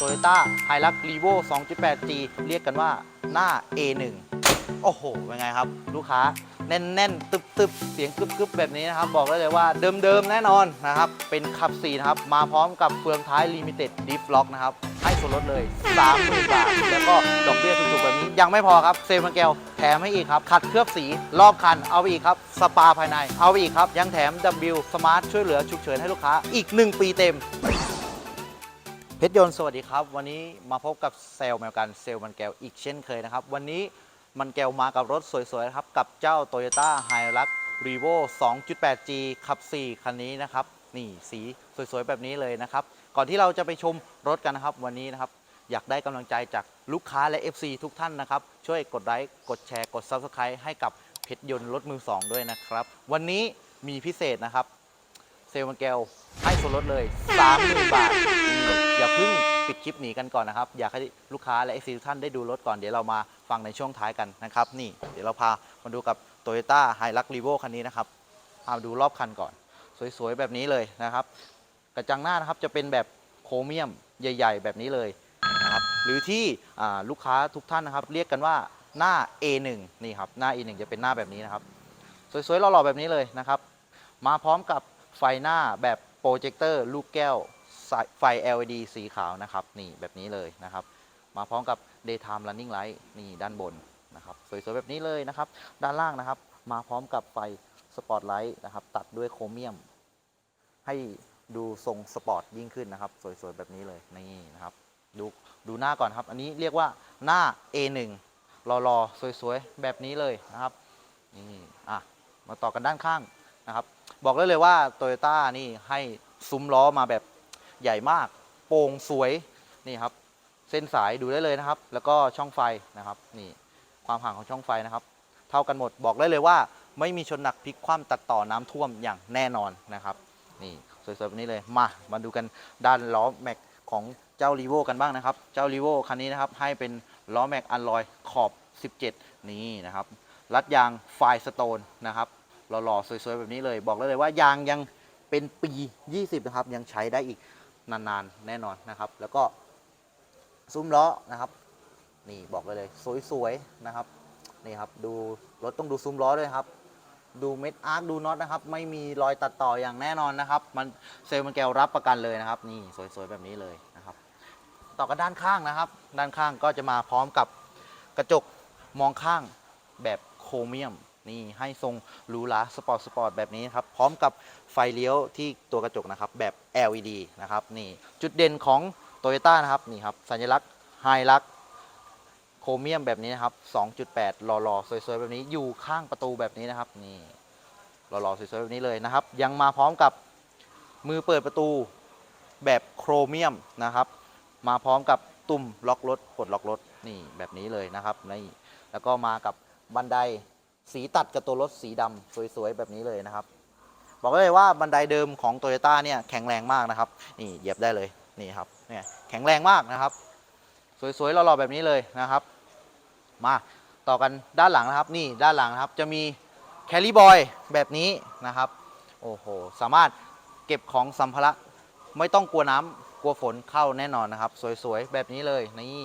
Toyota h i l u x r e v o 2.8G เรียกกันว่าหน้า A1 โอ้โห เป็นไงครับ ลูกค้าแน่นๆ ตึบๆ เสียงกึบๆ แบบนี้นะครับ บอกได้เลยว่าเดิมๆ แน่นอนนะครับ เป็นขับ 4 นะครับ มาพร้อมกับเฟืองท้าย Limited Diff Lock นะครับ ให้ส่วนลดเลย 30,000 บาท แล้วก็ดอกเบี้ยถูกๆ แบบนี้ ยังไม่พอครับ เซมันแกวแถมให้อีกครับ ขัดเคลือบสีรอบคัน เอาไปอีกครับ สปาภายใน เอาไปอีกครับ ยังแถม W Smart ช่วยเหลือฉุกเฉินให้ลูกค้าอีก 1 ปีเต็ม เพชรยนต์สวัสดีครับ วันนี้มาพบกับเซลล์แมวกันเซลล์มันแก้วอีกเช่นเคยนะครับ วันนี้มันแก้วมากับรถสวยๆนะครับ กับเจ้า Toyota h i l u x r e v o 2.8G ขับ 4 คันนี้นะครับ นี่สีสวยๆ แบบนี้เลยนะครับ ก่อนที่เราจะไปชมรถกันนะครับ วันนี้นะครับ อยากได้กำลังใจจากลูกค้าและ FC ทุกท่านนะครับ ช่วยกดไลค์กดแชร์กด Subscribe ให้กับเพชรยนต์รถมือ 2 ด้วยนะครับ วันนี้มีพิเศษนะครับ เซลล์มันแก้วให้ส่วนลดเลย30,000บาทอืมอย่าเพิ่งปิดคลิปหนีกันก่อนนะครับ อยากให้ลูกค้าและเอซีทุกท่านได้ดูรถก่อนเดี๋ยวเรามาฟังในช่วงท้ายกันนะครับ นี่เดี๋ยวเราพามาดูกับ Toyota h i l u x r e v o คันนี้นะครับพามาดูรอบคันก่อน สวยๆ แบบนี้เลยนะครับ กระจังหน้านะครับจะเป็นแบบโครเมียมใหญ่ ๆ แบบนี้เลยนะครับหรือที่ลูกค้าทุกท่านนะครับ เรียกกันว่าหน้า A1 นี่ครับหน้า A1 จะเป็นหน้าแบบนี้นะครับ สวยๆหล่อๆแบบนี้เลยนะครับ มาพร้อมกับ ไฟหน้าแบบโปรเจคเตอร์ลูกแก้วไฟ LED สีขาวนะครับ นี่แบบนี้เลยนะครับ มาพร้อมกับ daytime running light นี่ด้านบนนะครับ สวยๆ แบบนี้เลยนะครับ ด้านล่างนะครับ มาพร้อมกับไฟสปอตไลท์นะครับ ตัดด้วยโครเมียม ให้ดูทรงสปอร์ตยิ่งขึ้นนะครับ สวยๆ แบบนี้เลย นี่นะครับ ดูดูหน้าก่อนครับ อันนี้เรียกว่าหน้า A1 รอๆ สวยๆ แบบนี้เลยนะครับ นี่ อะ มาต่อกันด้านข้างนะครับ บอกได้เลยว่าโตโยต้านี่ให้ซุ้มล้อมาแบบใหญ่มาก โปร่งสวยนี่ครับ เส้นสายดูได้เลยนะครับ แล้วก็ช่องไฟนะครับนี่ความห่างของช่องไฟนะครับ เท่ากันหมดบอกได้เลยว่า ไม่มีชนหนักพลิกคว่ำตัดต่อน้ำท่วมอย่างแน่นอนนะครับนี่สวยๆแบบนี้เลยมามาดูกันด้านล้อแม็กของเจ้ารีโวกันบ้างนะครับ เจ้ารีโวคันนี้นะครับให้เป็นล้อแม็กอันลอยขอบ 17 นี่นะครับรัดยางไฟสโตนนะครับ หล่อๆสวยๆ แบบนี้เลย บอกเลยว่ายางยังเป็นปี 20 นะครับ ยังใช้ได้อีกนานๆ แน่นอนนะครับ แล้วก็ซุ้มล้อนะครับ นี่บอกเลยเลยสวยๆนะครับนี่ครับดูรถต้องดูซุ้มล้อด้วยครับ ดูเม็ดอาร์คดูน็อตนะครับ ไม่มีรอยตัดต่ออย่างแน่นอนนะครับ มันเซลล์มันแกวรับประกันเลยนะครับ นี่สวยๆแบบนี้เลยนะครับ ต่อกันด้านข้างนะครับ ด้านข้างก็จะมาพร้อมกับกระจกมองข้างแบบโครเมียม นี่ให้ทรงหรูหราสปอร์ตสปอร์ตแบบนี้ครับพร้อมกับไฟเลี้ยวที่ตัวกระจกนะครับแบบ LED นะครับนี่จุดเด่นของ t o y ยต้นะครับนี่ครับสัญลักษณ์ไฮลักโครเมียมแบบนี้นะครับ 2.8 หล่อๆ สวยๆ แบบนี้ อยู่ข้างประตูแบบนี้นะครับ นี่ หล่อๆ สวยๆ แบบนี้เลยนะครับ ยังมาพร้อมกับมือเปิดประตูแบบโครเมียมนะครับ มาพร้อมกับตุ่มล็อกรถปลดล็อกรถ นี่แบบนี้เลยนะครับ นี่ แล้วก็มากับบันได สีตัดกับตัวรถสีดำสวยๆ แบบนี้เลยนะครับ บอกเลยว่าบันไดเดิมของ t o y ยต้เนี่ยแข็งแรงมากนะครับ นี่เหยียบได้เลยนี่ครับเนี่ยแข็งแรงมากนะครับ สวยๆหล่อๆแบบนี้เลยนะครับ มาต่อกันด้านหลังนะครับ นี่ด้านหลังนะครับจะมีแคล r ี b บอยแบบนี้นะครับ โอ้โหสามารถเก็บของสัมภาระไม่ต้องกลัวน้ำกลัวฝนเข้าแน่นอนนะครับ สวยๆ แบบนี้เลยนี่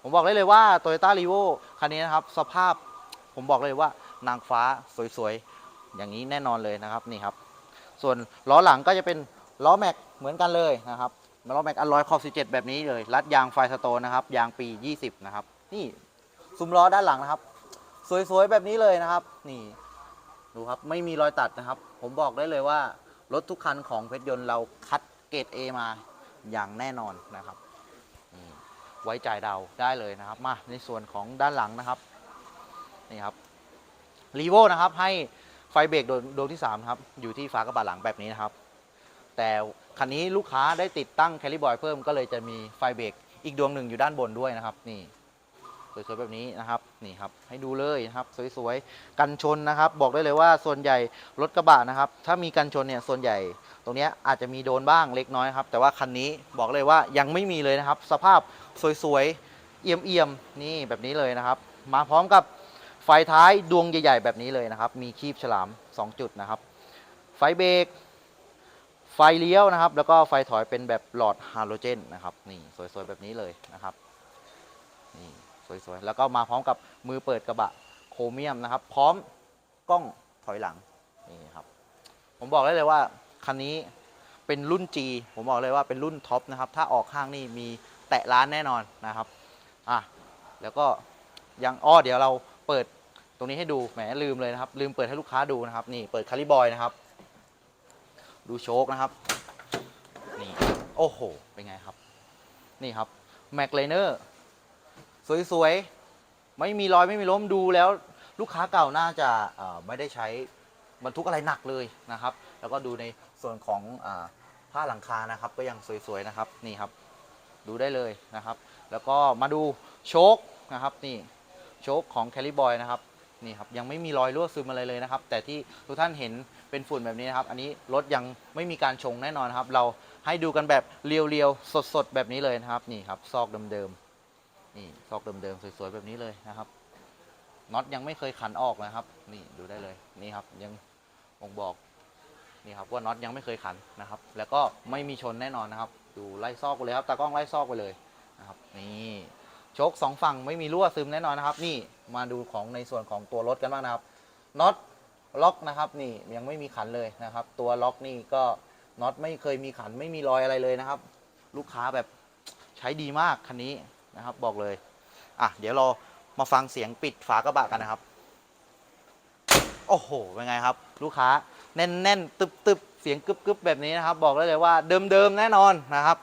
ผมบอกได้เลยว่า Toyota r e v o คันนี้นะครับ สภาพ ผมบอกเลยว่านางฟ้าสวยๆ อย่างนี้แน่นอนเลยนะครับนี่ครับ ส่วนล้อหลังก็จะเป็นล้อแม็กเหมือนกันเลยนะครับล้อแม็กอลลอยขอบ 17 แบบนี้เลย รัดยางไฟสโตนนะครับ ยางปี 20 นะครับ นี่ซุ้มล้อด้านหลังนะครับ สวยๆ แบบนี้เลยนะครับ นี่ ดูครับไม่มีรอยตัดนะครับ ผมบอกได้เลยว่ารถทุกคันของเพชรยนต์เราคัดเกรด A มาอย่างแน่นอนนะครับไว้ใจเดาได้เลยนะครับ มาในส่วนของด้านหลังนะครับ นี่ครับรีโวนะครับให้ไฟเบรกดวงดวงที่3ครับอยู่ที่ฝากระบะหลังแบบนี้นะครับ แต่คันนี้ลูกค้าได้ติดตั้งแคลิบอยเพิ่มก็เลยจะมีไฟเบรกอีกดวงหนึ่งอยู่ด้านบนด้วยนะครับ นี่สวยๆแบบนี้นะครับนี่ครับให้ดูเลยนะครับสวยๆกันชนนะครับ บอกได้เลยว่าส่วนใหญ่รถกระบะนะครับ ถ้ามีกันชนเนี่ยส่วนใหญ่ ตรงนี้อาจจะมีโดนบ้างเล็กน้อยครับแต่ว่าคันนี้บอกเลยว่ายังไม่มีเลยนะครับ สภาพสวยๆเอี่ยมๆนี่แบบนี้เลยนะครับ มาพร้อมกับ ไฟท้ายดวงใหญ่ ๆ แบบนี้เลยนะครับ มีคีบฉลาม 2 จุดนะครับ ไฟเบรก ไฟเลี้ยวนะครับ แล้วก็ไฟถอยเป็นแบบหลอดฮาโลเจนนะครับ นี่สวยๆแบบนี้เลยนะครับ นี่สวยๆ แล้วก็มาพร้อมกับมือเปิดกระบะโครเมียมนะครับ พร้อมกล้องถอยหลัง นี่ครับ ผมบอกได้เลยว่าคันนี้เป็นรุ่น G ผมบอกเลยว่าเป็นรุ่นท็อปนะครับ ถ้าออกข้างนี่มีแตะร้านแน่นอนนะครับ อะ แล้วก็ยังอ้อเดี๋ยวเรา เปิดตรงนี้ให้ดูแหมลืมเลยนะครับ ลืมเปิดให้ลูกค้าดูนะครับ นี่เปิดคาลิบอยนะครับ ดูโชคนะครับ นี่โอ้โห เป็นไงครับ นี่ครับแม็กเลเนอร์สวยๆ ไม่มีรอยไม่มีล้มดูแล้วลูกค้าเก่าน่าจะไม่ได้ใช้บรรทุกอะไรหนักเลยนะครับ แล้วก็ดูในส่วนของอผ้าหลังคานะครับ ก็ยังสวยๆนะครับนี่ครับ ดูได้เลยนะครับ แล้วก็มาดูโชคนะครับนี่ โชคของแคลิบอยนะครับนี่ครับยังไม่มีรอยรั่วซึมอะไรเลยนะครับ แต่ที่ทุกท่านเห็นเป็นฝุ่นแบบนี้นะครับ อันนี้รถยังไม่มีการชงแน่นอนนครับ เราให้ดูกันแบบเรียวๆสดๆแบบนี้เลยนะครับนี่ครับซอกเดิมๆนี่ซอกเดิมๆสวยๆแบบนี้เลยนะครับน็อตยังไม่เคยขันออกนะครับ นี่ดูได้เลยนี่ครับยังบ่งบอกนี่ครับว่าน็อตยังไม่เคยขันนะครับ แล้วก็ไม่มีชนแน่นอนนะครับ ดูไล่ซอกไปเลยครับตากล้องไล่ซอกไปเลยนะครับ นี่ โชคสองฝั่งไม่มีรั่วซึมแน่นอนนะครับ นี่มาดูของในส่วนของตัวรถกันบ้างนะครับน็อตล็อกนะครับ นี่ยังไม่มีขันเลยนะครับ ตัวล็อกนี่ก็น็อตไม่เคยมีขันไม่มีรอยอะไรเลยนะครับ ลูกค้าแบบใช้ดีมากคันนี้นะครับ บอกเลยอะเดี๋ยวเรามาฟังเสียงปิดฝากระบะกันนะครับ โอ้โหเป็นไงครับ ลูกค้าแน่นๆตึบๆเสียงกึบๆแบบนี้นะครับ บอกได้เลยว่าเดิมๆแน่นอนนะครับ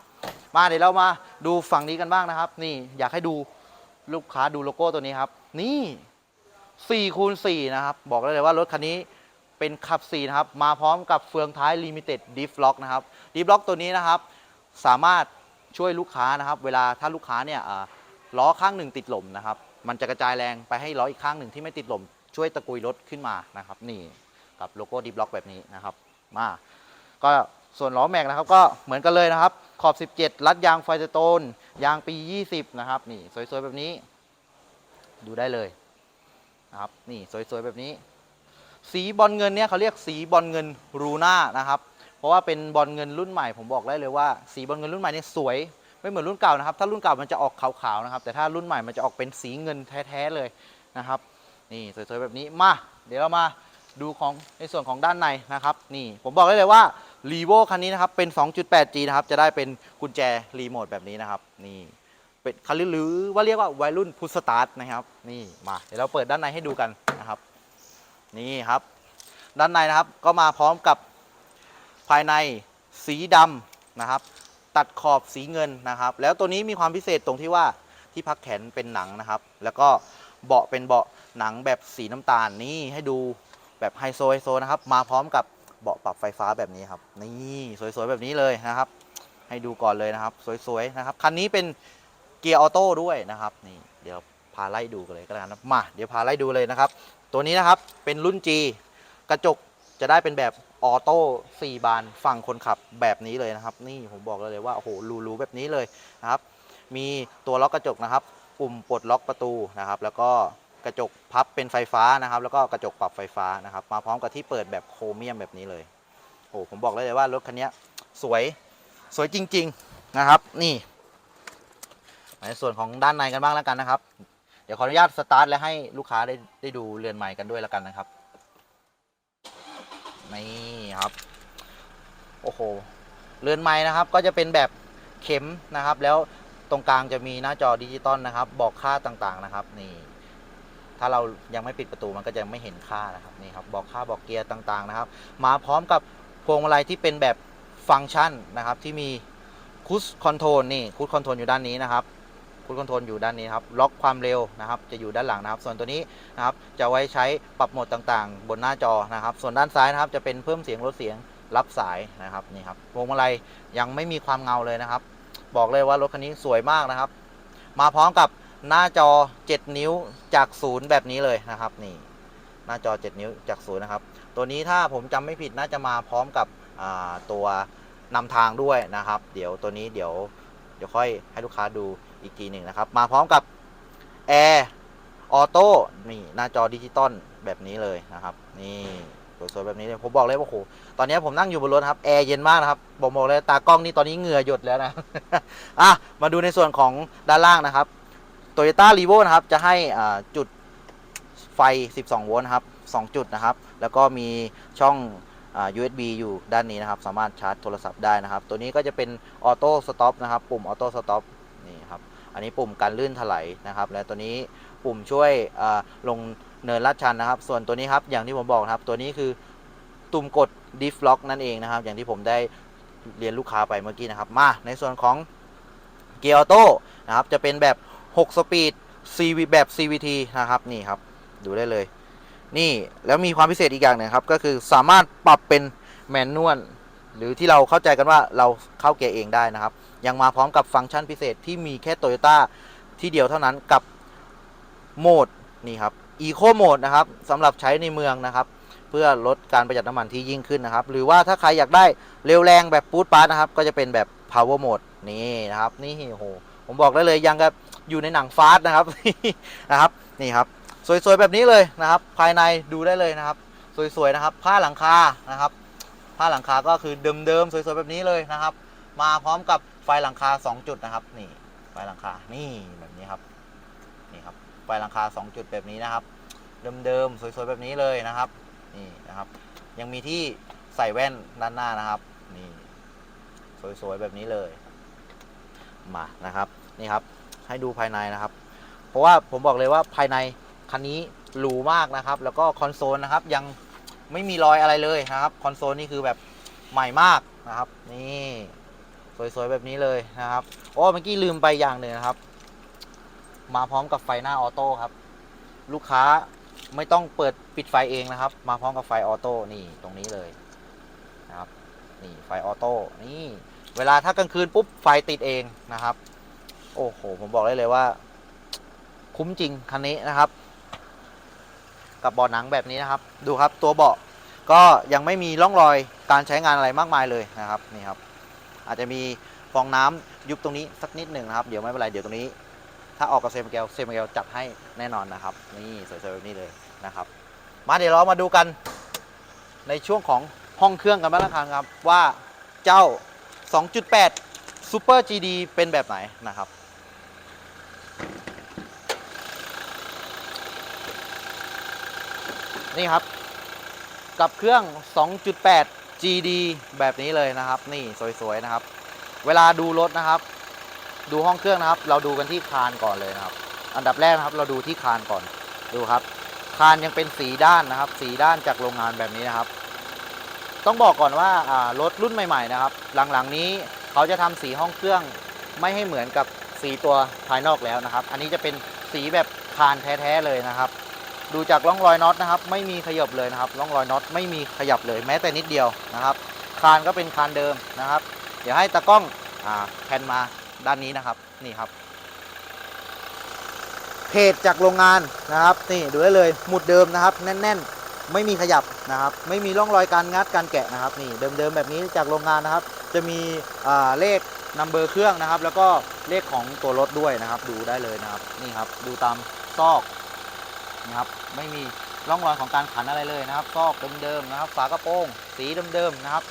มาเดี๋ยวเรามาดูฝั่งนี้กันบ้างนะครับ นี่อยากให้ดูลูกค้าดูโลโก้ตัวนี้ครับ นี่4คูณ4นะครับ บอกได้เลยว่ารถคันนี้เป็นขับ 4 นะครับ มาพร้อมกับเฟืองท้าย Limited Diff Lock นะครับ Diff Lock ตัวนี้นะครับ สามารถช่วยลูกค้านะครับ เวลาถ้าลูกค้าเนี่ยล้อข้างหนึ่งติดลมนะครับ มันจะกระจายแรงไปให้ล้ออีกข้างหนึ่งที่ไม่ติดลมช่วยตะกุยรถขึ้นมานะครับ นี่กับโลโก้ดิฟล็อกแบบนี้นะครับ มา ก็ส่วนล้อแม็กนะครับ ก็เหมือนกันเลยนะครับ ขอบ 17 รัดยางไฟสโตน ยางปี 20 นะครับ นี่สวยๆแบบนี้ ดูได้เลยนะครับ นี่สวยๆแบบนี้ สีบอลเงินเนี่ยเขาเรียกสีบอลเงินรูน่านะครับ เพราะว่าเป็นบอลเงินรุ่นใหม่ ผมบอกได้เลยว่า สีบอลเงินรุ่นใหม่เนี่ยสวยไม่เหมือนรุ่นเก่านะครับ ถ้ารุ่นเก่ามันจะออกขาวๆนะครับ แต่ถ้ารุ่นใหม่มันจะออกเป็นสีเงินแท้ๆเลยนะครับ นี่สวยๆแบบนี้ มา เดี๋ยวเรามาดูของในส่วนของด้านในนะครับ นี่ผมบอกได้เลยว่า r e v o คันนี้นะครับเป็น 2.8G นะครับ จะได้เป็นกุญแจรีโมทแบบนี้นะครับ นี่เป็นคันหรือว่าเรียกว่าวัยรุ่นพุทสตาร์ทนะครับ นี่มาเดี๋ยวเราเปิดด้านในให้ดูกันนะครับ นี่ครับ ด้านในนะครับก็มาพร้อมกับภายในสีดำนะครับ ตัดขอบสีเงินนะครับ แล้วตัวนี้มีความพิเศษตรงที่ว่าที่พักแขนเป็นหนังนะครับ แล้วก็เบาะเป็นเบาะหนังแบบสีน้ำตาลนี่ให้ดูแบบไฮโซไฮโซนะครับ มาพร้อมกับ เบาะปรับไฟฟ้าแบบนี้ครับ นี่สวยๆแบบนี้เลยนะครับ ให้ดูก่อนเลยนะครับ สวยๆนะครับคันนี้เป็นเกียร์ออโต้ด้วยนะครับนี่เดี๋ยวพาไล่ดูกันเลยก็แล้วกันนะมาเดี๋ยวพาไล่ดูเลยนะครับ ตัวนี้นะครับเป็นรุ่น G กระจกจะได้เป็นแบบออโต้4บานฝั่งคนขับแบบนี้เลยนะครับ นี่ผมบอกเลยว่าโอ้โหรูๆแบบนี้เลยนะครับ มีตัวล็อกกระจกนะครับ ปุ่มปลดล็อกประตูนะครับ แล้วก็ กระจกพับเป็นไฟฟ้านะครับ แล้วก็กระจกปรับไฟฟ้านะครับ มาพร้อมกับที่เปิดแบบโครเมียมแบบนี้เลย โอ้ผมบอกเลยว่ารถคันนี้สวยสวยจริง ๆนะครับ นี่ในส่วนของด้านในกันบ้างแล้วกันนะครับ เดี๋ยวขออนุญาตสตาร์ทและให้ลูกค้าได้ได้ดูเรือนใหม่กันด้วยแล้วกันนะครับนี่ครับโอ้โหเรือนไม้นะครับ ก็จะเป็นแบบเข็มนะครับ แล้วตรงกลางจะมีหน้าจอดิจิตอลนะครับ บอกค่าต่างๆนะครับ นี่ ถ้าเรายังไม่ปิดประตูมันก็จะไม่เห็นค่านะครับนี่ครับบอกค่าบอกเกียร์ต่างๆนะครับ มาพร้อมกับพวงมาลัยที่เป็นแบบฟังก์ชันนะครับที่มีคูสคอนโทรลนี่คูสคอนโทรลอยู่ด้านนี้นะครับคูสคอนโทรลอยู่ด้านนี้ครับล็อกความเร็วนะครับจะอยู่ด้านหลังนะครับ ส่วนตัวนี้นะครับจะไว้ใช้ปรับโหมดต่างๆ บนหน้าจอนะครับ ส่วนด้านซ้ายนะครับจะเป็นเพิ่มเสียงลดเสียงรับสายนะครับนี่ครับพวงมาลัยยังไม่มีความเงาเลยนะครับ บอกเลยว่ารถคันนี้สวยมากนะครับ มาพร้อมกับ หน้าจอ 7 นิ้วจากศูนย์แบบนี้เลยนะครับ นี่ หน้าจอ 7 นิ้วจากศูนย์นะครับ ตัวนี้ถ้าผมจำไม่ผิดน่าจะมาพร้อมกับตัวนำทางด้วยนะครับ เดี๋ยวตัวนี้เดี๋ยวเดี๋ยวค่อยให้ลูกค้าดูอีกทีหนึ่งนะครับ มาพร้อมกับแอร์ออโต้นี่หน้าจอดิจิตอลแบบนี้เลยนะครับ นี่สวยๆแบบนี้เลยผมบอกเลยว่าโหตอนนี้ผมนั่งอยู่บนรถครับแอร์เย็นมากนะครับบอกบอกเลยตากล้องนี่ตอนนี้เหงื่อหยดแล้วนะอะมาดูในส่วนของด้านล่างนะครับ Toyota r e v o นะครับ จะให้จุดไฟ 12 โวลต์นะครับ 2 จุดนะครับ แล้วก็มีช่องอ USB อยู่ด้านนี้นะครับ สามารถชาร์จโทรศัพท์ได้นะครับ ตัวนี้ก็จะเป็นออโต้สต็อปนะครับ ปุ่มออโต้สต็อปนี่ครับ อันนี้ปุ่มการลื่นถลายนะครับ และตัวนี้ปุ่มช่วยลงเนินลาดชันนะครับ ส่วนตัวนี้ครับ อย่างที่ผมบอกครับ ตัวนี้คือตุ่มกด diff lock นั่นเองนะครับ อย่างที่ผมได้เรียนลูกค้าไปเมื่อกี้นะครับ มา ในส่วนของเกียร์ออโต้นะครับ จะเป็นแบบ 6 สปีด CV แบบ CVT นะครับนี่ครับ ดูได้เลย นี่แล้วมีความพิเศษอีกอย่างหนึงครับ ก็คือสามารถปรับเป็นแมนนวลหรือที่เราเข้าใจกันว่าเราเข้าเกียร์เองได้นะครับ ยังมาพร้อมกับฟังก์ชันพิเศษที่มีแค่ Toyota ที่เดียวเท่านั้นกับโหมดนี่ครับ Eco Mode นะครับสำหรับใช้ในเมืองนะครับ เพื่อลดการประหยัดน้ำมันที่ยิ่งขึ้นนะครับ หรือว่าถ้าใครอยากได้เร็วแรงแบบปูดปาร์นะครับ ก็จะเป็นแบบ Power Mode นี่นะครับ นี่โอ้โหผมบอกได้เลยยังกับ อยู่ในหนังฟาสต์นะครับนะครับนี่ครับสวยๆแบบนี้เลยนะครับ ภายในดูได้เลยนะครับ สวยๆนะครับ ผ้าหลังคานะครับ ผ้าหลังคาก็คือเดิมๆสวยๆแบบนี้เลยนะครับ มาพร้อมกับไฟหลังคา 2 จุดนะครับ นี่ไฟหลังคานี่แบบนี้ครับนี่ครับไฟหลังคา 2 จุดแบบนี้นะครับ เดิมๆสวยๆแบบนี้เลยนะครับนี่นะครับ ยังมีที่ใส่แว่นด้านหน้านะครับนี่สวยๆแบบนี้เลยมานะครับนี่ครับ ให้ดูภายในนะครับ เพราะว่าผมบอกเลยว่าภายในคันนี้หรูมากนะครับ แล้วก็คอนโซลนะครับยังไม่มีรอยอะไรเลยนะครับคอนโซลนี่คือแบบใหม่มากนะครับ นี่สวยๆแบบนี้เลยนะครับโอ้เมื่อกี้ลืมไปอย่างหนึ่งนะครับ มาพร้อมกับไฟหน้าออโต้ครับ ลูกค้าไม่ต้องเปิดปิดไฟเองนะครับ มาพร้อมกับไฟออโต้นี่ตรงนี้เลยนะครับนี่ไฟออโต้นี่เวลาถ้ากลางคืนปุ๊บไฟติดเองนะครับ โอ้โห ผมบอกได้เลยว่า คุ้มจริงคันนี้นะครับ กับเบาะหนังแบบนี้นะครับ ดูครับตัวเบาะก็ยังไม่มีร่องรอยการใช้งานอะไรมากมายเลยนะครับนี่ครับ อาจจะมีฟองน้ำยุบตรงนี้สักนิดหนึ่งนะครับ เดี๋ยวไม่เป็นไรเดี๋ยวตรงนี้ ถ้าออกกับเซมิเกลเซมิเกลจัดให้แน่นอนนะครับ นี่สวยๆแบบนี้เลยนะครับ มาเดี๋ยวเรามาดูกันในช่วงของห้องเครื่องกันบ้างนะครับ ว่าเจ้า 2.8 Super GD เป็นแบบไหนนะครับ นี่ครับ กับเครื่อง 2.8 GD แบบนี้เลยนะครับ นี่สวยๆนะครับ เวลาดูรถนะครับ ดูห้องเครื่องนะครับ เราดูกันที่คานก่อนเลยนะครับ อันดับแรกนะครับ เราดูที่คานก่อนดูครับ คานยังเป็นสีด้านนะครับ สีด้านจากโรงงานแบบนี้นะครับ ต้องบอกก่อนว่ารถรุ่นใหม่ ๆ นะครับ หลังๆนี้เขาจะทำสีห้องเครื่องไม่ให้เหมือนกับสีตัวภายนอกแล้วนะครับ อันนี้จะเป็นสีแบบคานแท้ๆเลยนะครับ ดูจากร่องรอยน็อตนะครับ ไม่มีขยับเลยนะครับร่องรอยน็อตไม่มีขยับเลยแม้แต่นิดเดียวนะครับ คานก็เป็นคานเดิมนะครับ เดี๋ยวให้ตากล้องอ่าแผ่นมาด้านนี้นะครับนี่ครับเพจจากโรงงานนะครับนี่ดูได้เลยหมุดเดิมนะครับ แน่น ๆ ไม่มีขยับนะครับ ไม่มีร่องรอยการงัดการแกะนะครับนี่เดิมๆแบบนี้จากโรงงานนะครับ จะมีเลขนัมเบอร์เครื่องนะครับ แล้วก็เลขของตัวรถด้วยนะครับ ดูได้เลยนะครับ นี่ครับ ดูตามซอก นะครับ ไม่มีร่องรอยของการขันอะไรเลยนะครับซอกเดิมๆนะครับ ฝากระโปรง สีเดิมๆนะครับ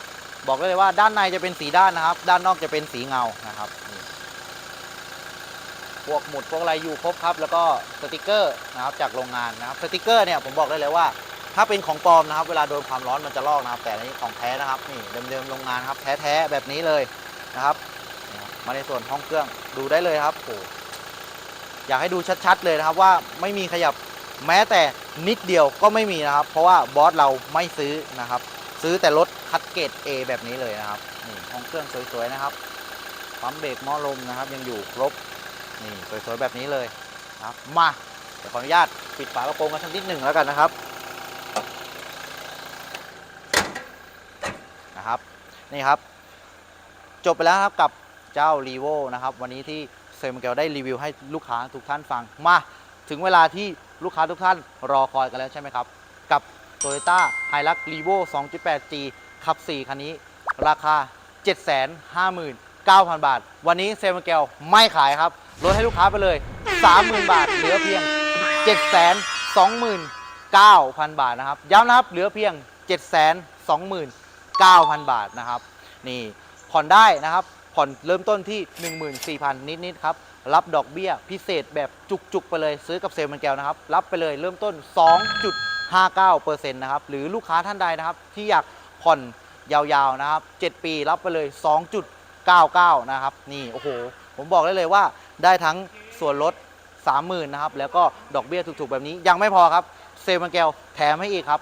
บอกได้เลยว่าด้านในจะเป็นสีด้านนะครับ ด้านนอกจะเป็นสีเงานะครับพวกหมุดพวกอะไรอยู่ครบครับ แล้วก็สติกเกอร์นะครับจากโรงงานนะครับสติกเกอร์เนี่ยผมบอกได้เลยว่า ถ้าเป็นของปลอมนะครับ เวลาโดนความร้อนมันจะลอกนะครับ แต่นนี้ของแท้นะครับนี่เดิมๆโรงงานครับแท้ๆแบบนี้เลยนะครับนี่ครับมาในส่วนห้องเครื่องดูได้เลยครับโอ้อยากให้ดูชัดๆเลยนะครับว่าไม่มีขยับ แม้แต่นิดเดียวก็ไม่มีนะครับ เพราะว่าบอสเราไม่ซื้อนะครับ ซื้อแต่รถคัดเกรด A แบบนี้เลยนะครับนี่ห้องเครื่องสวยๆนะครับปั๊มเบรกหม้อลมนะครับ ยังอยู่ครบนี่สวยๆแบบนี้เลยนะครับมาเดี๋ยวขออนุญาตปิดฝากระโปรงกันสักนิดหนึ่งแล้วกันนะครับนะครับนี่ครับ จบไปแล้วครับกับเจ้า r e v o นะครับ วันนี้ที่เซมเกลได้รีวิวให้ลูกค้าทุกท่านฟังมา ถึงเวลาที่ลูกค้าทุกท่านรอคอยกันแล้วใช่ไหมครับ กับ Toyota Hilux Revo 2.8G ขับ 4 คันนี้ ราคา 759,000 บาท วันนี้เซมเกลไม่ขายครับลดให้ลูกค้าไปเลย 30,000 บาท เหลือเพียง 729,000 บาทนะครับ ย้ำนะครับ เหลือเพียง 729,000 บาทนะครับ นี่ผ่อนได้นะครับ ผ่อนเริ่มต้นที่ 14,000 นิด ๆ ครับ รับดอกเบี้ยพิเศษแบบจุกๆ ไปเลยซื้อกับเซลล์มันแก้วนะครับ รับไปเลยเริ่มต้น 2.59%นะครับ หรือลูกค้าท่านใดนะครับ ที่อยากผ่อนยาวๆ นะครับ 7 ปีรับไปเลย 2.99 นะครับ นี่ โอ้โห ผมบอกได้เลยว่าได้ทั้งส่วนลด 30,000 นะครับ แล้วก็ดอกเบี้ยถูกๆ แบบนี้ยังไม่พอครับ เซลล์มันแก้วแถมให้อีกครับ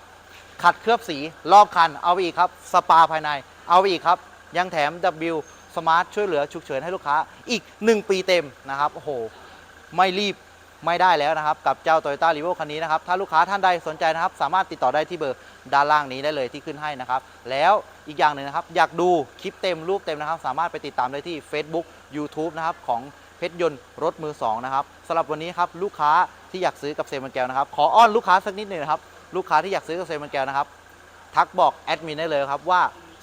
ขัดเคลือบสีรอบคันเอาไปอีกครับ สปาภายในเอาไปอีกครับ ยังแถม W Smart ช่วยเหลือฉุกเฉินให้ลูกค้าอีก 1 ปีเต็มนะครับโอ้โหไม่รีบไม่ได้แล้วนะครับ กับเจ้า Toyota r e v o คันนี้นะครับ ถ้าลูกค้าท่านใดสนใจนะครับ สามารถติดต่อได้ที่เบอร์ด้านล่างนี้ได้เลยที่ขึ้นให้นะครับ แล้วอีกอย่างหนึ่งนะครับ อยากดูคลิปเต็มรูปเต็มนะครับ สามารถไปติดตามได้ที่ Facebook YouTube นะครับของเพชรยนต์รถมือสองนะครับสำหรับวันนี้ครับลูกค้าที่อยากซื้อกับเซมันแก้วนะครับขออ้อนลูกค้าสักนิดหนึ่งนะครับลูกค้าที่อยากซื้อกับเซมันแก้วนะครับทักบอกแอดมินได้เลยครับว่า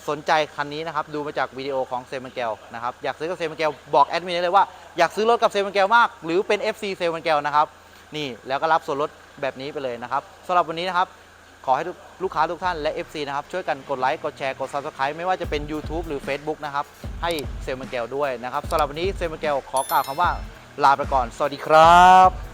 สนใจคันนี้นะครับดูมาจากวิดีโอของเซมันแกลนะครับอยากซื้อกับเซมันแกลบอกแอดมินได้เลยว่าอยากซื้อรถกับเซมันแกลมาก หรือเป็น FC เซมันแกลนะครับนี่แล้วก็รับส่วนลดแบบนี้ไปเลยนะครับสำหรับวันนี้นะครับขอให้ลูกค้าทุกท่านและ FC นะครับช่วยกันกดไลค์กดแชร์กด Subscribe ไม่ว่าจะเป็น YouTube หรือ Facebook นะครับให้เซมันแกลด้วยนะครับสำหรับวันนี้เซมันแกลขอกล่าวคำว่าลาไปก่อน สวัสดีครับ